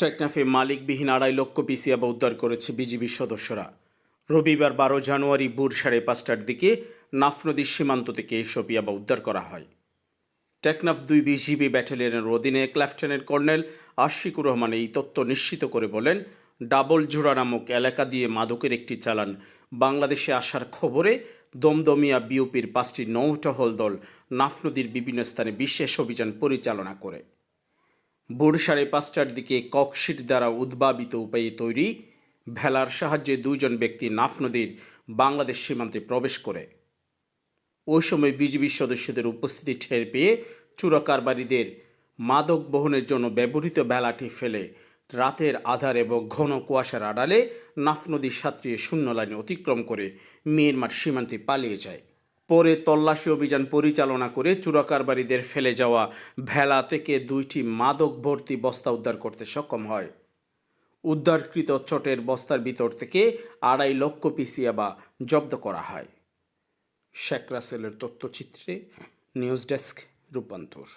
টেকনাফে মালিকবিহীন আড়াই লক্ষ পিসিয়াবা উদ্ধার করেছে বিজিবির সদস্যরা। রবিবার বারো জানুয়ারি ভোর সাড়ে পাঁচটার দিকে নাফ নদীর সীমান্ত থেকে এসব ইয়াবা উদ্ধার করা হয়। টেকনাফ দুই বিজিবি ব্যাটালিয়নের অধীনে লেফটেন্যান্ট কর্নেল আশিকুর রহমান এই তথ্য নিশ্চিত করে বলেন ডাবল জোড়া নামক এলাকা দিয়ে মাদকের একটি চালান বাংলাদেশে আসার খবরে দমদমিয়া বিওপির পাঁচটি নৌটহল দল নাফ নদীর বিভিন্ন স্থানে বিশেষ অভিযান পরিচালনা করে। ভোর সাড়ে পাঁচটার দিকে ককশিট দ্বারা উদ্ভাবিত উপায়ে তৈরি ভেলার সাহায্যে দুইজন ব্যক্তি নাফ নদীর বাংলাদেশ সীমান্তে প্রবেশ করে। ওই সময় বিজিবি সদস্যদের উপস্থিতি টের পেয়ে চুরাকারবারীদের মাদক বহনের জন্য ব্যবহৃত বেলাটি ফেলে রাতের আধার এবং ঘন কুয়াশার আড়ালে নাফ নদীর সাঁতরিয়ে শূন্য লাইনে অতিক্রম করে মিয়ানমার সীমান্তে পালিয়ে যায়। পরে তল্লাশি অভিযান পরিচালনা করে চুরাকারবারীদের ফেলে যাওয়া ভেলা থেকে দুইটি মাদক ভর্তি বস্তা উদ্ধার করতে সক্ষম হয়। উদ্ধারকৃত চটের বস্তার ভিতর থেকে আড়াই লক্ষ পিসিয়াবা জব্দ করা হয়। শেখ রাসেলের তথ্যচিত্রে নিউজ ডেস্ক রূপান্তর।